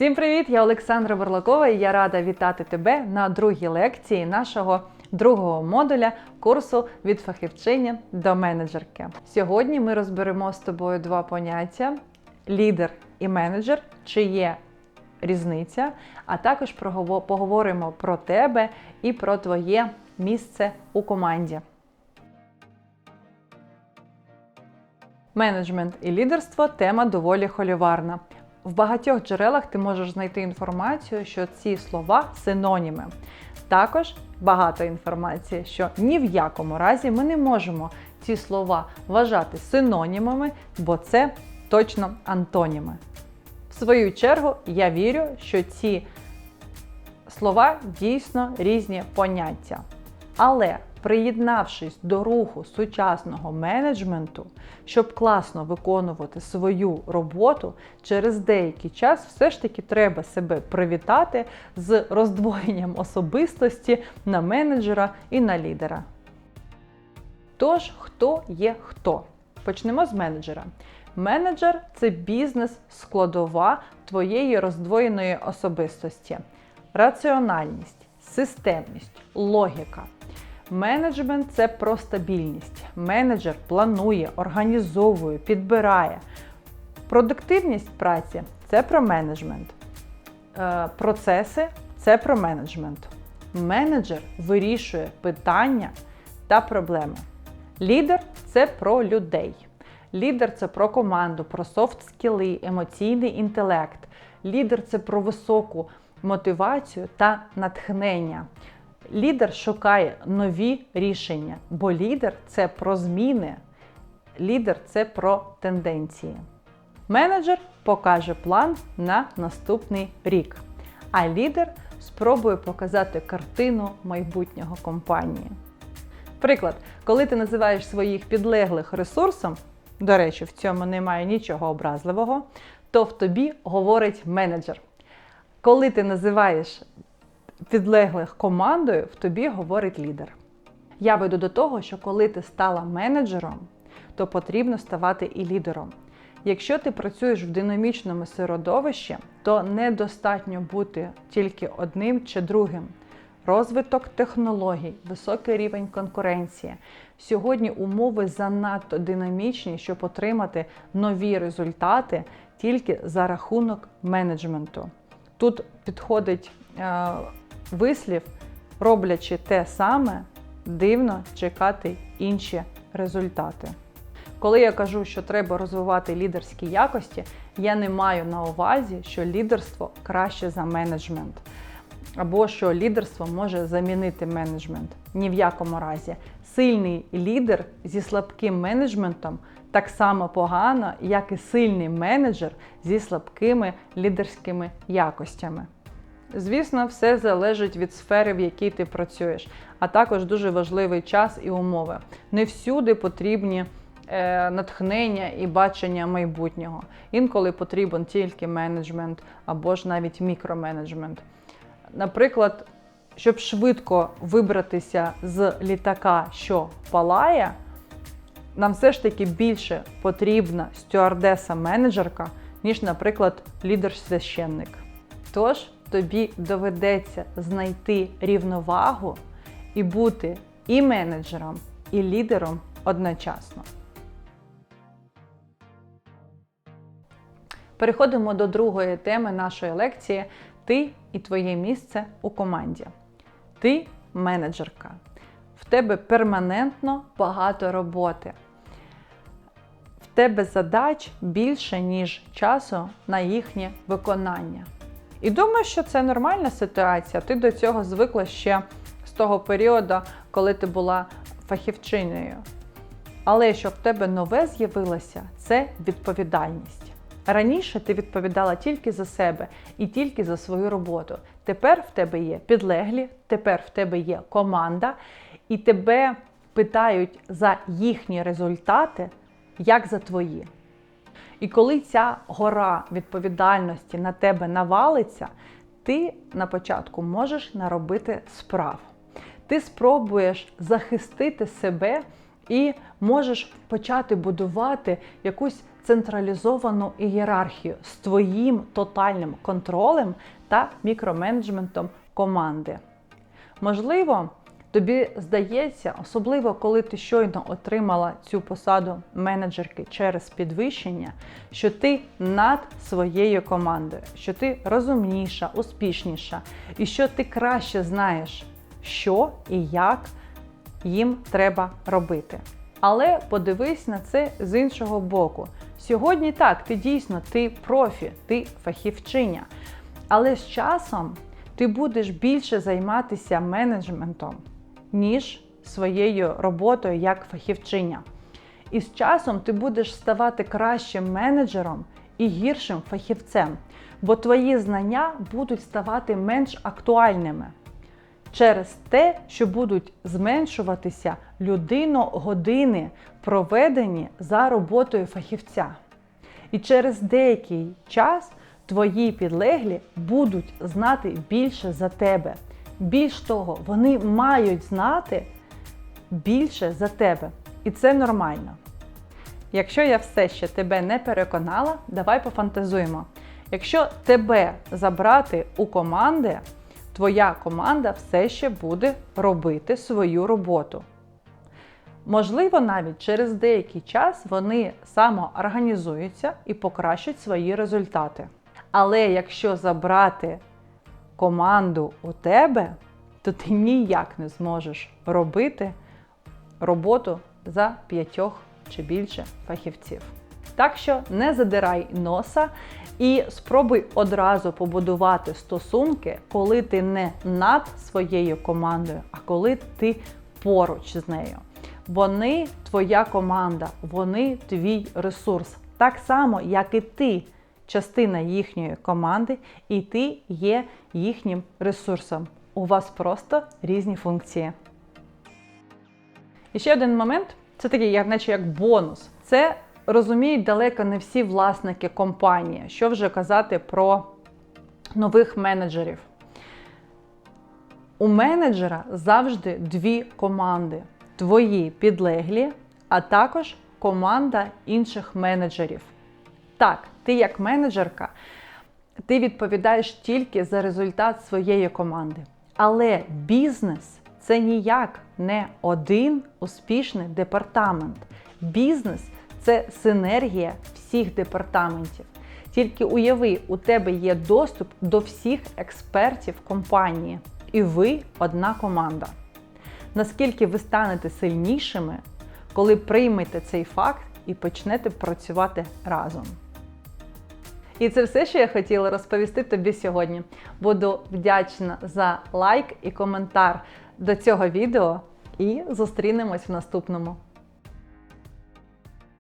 Всім привіт! Я Олександра Бурлакова і я рада вітати тебе на другій лекції нашого другого модуля курсу від фахівчині до менеджерки. Сьогодні ми розберемо з тобою два поняття: лідер і менеджер, чи є різниця, а також поговоримо про тебе і про твоє місце у команді. Менеджмент і лідерство тема доволі холіварна. В багатьох джерелах ти можеш знайти інформацію, що ці слова синоніми. Також багато інформації, що ні в якому разі ми не можемо ці слова вважати синонімами, бо це точно антоніми. В свою чергу, я вірю, що ці слова дійсно різні поняття. Але приєднавшись до руху сучасного менеджменту, щоб класно виконувати свою роботу, через деякий час все ж таки треба себе привітати з роздвоєнням особистості на менеджера і на лідера. Тож, хто є хто? Почнемо з менеджера. Менеджер це бізнес-складова твоєї роздвоєної особистості, раціональність, системність, логіка. Менеджмент це про стабільність. Менеджер планує, організовує, підбирає. Продуктивність праці це про менеджмент. Е, Процеси це про менеджмент. Менеджер вирішує питання та проблеми. Лідер це про людей. Лідер це про команду, про софт скіли, емоційний інтелект. Лідер це про високу мотивацію та натхнення. Лідер шукає нові рішення, бо лідер це про зміни, лідер це про тенденції. Менеджер покаже план на наступний рік, а лідер спробує показати картину майбутнього компанії. Приклад, коли ти називаєш своїх підлеглих ресурсом, до речі, в цьому немає нічого образливого, то в тобі говорить менеджер. Коли ти називаєш підлеглих командою, в тобі говорить лідер. Я веду до того, що коли ти стала менеджером, то потрібно ставати і лідером. Якщо ти працюєш в динамічному середовищі, то недостатньо бути тільки одним чи другим. Розвиток технологій, високий рівень конкуренції. Сьогодні умови занадто динамічні, щоб отримати нові результати тільки за рахунок менеджменту. Тут підходить е, вислів, роблячи те саме, дивно чекати інші результати. Коли я кажу, що треба розвивати лідерські якості, я не маю на увазі, що лідерство краще за менеджмент, або що лідерство може замінити менеджмент. Ні в якому разі. Сильний лідер зі слабким менеджментом так само погано, як і сильний менеджер зі слабкими лідерськими якостями. Звісно, все залежить від сфери, в якій ти працюєш, а також дуже важливий час і умови. Не всюди потрібні е, натхнення і бачення майбутнього. Інколи потрібен тільки менеджмент або ж навіть мікроменеджмент. Наприклад, щоб швидко вибратися з літака, що палає, нам все ж таки більше потрібна стюардеса-менеджерка, ніж, наприклад, лідер-священник. Тож тобі доведеться знайти рівновагу і бути і менеджером, і лідером одночасно. Переходимо до другої теми нашої лекції Ти і твоє місце у команді. Ти менеджерка. В тебе перманентно багато роботи. В тебе задач більше, ніж часу на їхнє виконання. І думаю, що це нормальна ситуація. Ти до цього звикла ще з того періоду, коли ти була фахівчиною. Але що в тебе нове з'явилося, це відповідальність. Раніше ти відповідала тільки за себе і тільки за свою роботу. Тепер в тебе є підлеглі, тепер в тебе є команда, і тебе питають за їхні результати, як за твої. І коли ця гора відповідальності на тебе навалиться, ти на початку можеш наробити справ. Ти спробуєш захистити себе і можеш почати будувати якусь централізовану ієрархію з твоїм тотальним контролем та мікроменеджментом команди. Можливо, тобі здається, особливо коли ти щойно отримала цю посаду менеджерки через підвищення, що ти над своєю командою, що ти розумніша, успішніша, і що ти краще знаєш, що і як їм треба робити. Але подивись на це з іншого боку. Сьогодні так, ти дійсно ти профі, ти фахівчиня. Але з часом ти будеш більше займатися менеджментом, ніж своєю роботою як фахівчиня. І з часом ти будеш ставати кращим менеджером і гіршим фахівцем, бо твої знання будуть ставати менш актуальними через те, що будуть зменшуватися людино-години, проведені за роботою фахівця. І через деякий час твої підлеглі будуть знати більше за тебе. Більш того, вони мають знати більше за тебе. І це нормально. Якщо я все ще тебе не переконала, давай пофантазуємо. Якщо тебе забрати у команди, твоя команда все ще буде робити свою роботу. Можливо, навіть через деякий час вони самоорганізуються і покращать свої результати. Але якщо забрати команду у тебе, то ти ніяк не зможеш робити роботу за п'ятьох чи більше фахівців. Так що не задирай носа і спробуй одразу побудувати стосунки, коли ти не над своєю командою, а коли ти поруч з нею. Вони твоя команда, вони твій ресурс. Так само, як і ти частина їхньої команди, і ти є їхнім ресурсом. У вас просто різні функції. І ще один момент це такий, як наче як бонус. Це розуміють далеко не всі власники компанії. Що вже казати про нових менеджерів. У менеджера завжди дві команди: твої підлеглі, а також команда інших менеджерів. Так, ти як менеджерка, ти відповідаєш тільки за результат своєї команди. Але бізнес це ніяк не один успішний департамент. Бізнес це синергія всіх департаментів. Тільки уяви, у тебе є доступ до всіх експертів компанії, і ви одна команда. Наскільки ви станете сильнішими, коли приймете цей факт і почнете працювати разом? І це все, що я хотіла розповісти тобі сьогодні. Буду вдячна за лайк і коментар до цього відео, і зустрінемось в наступному.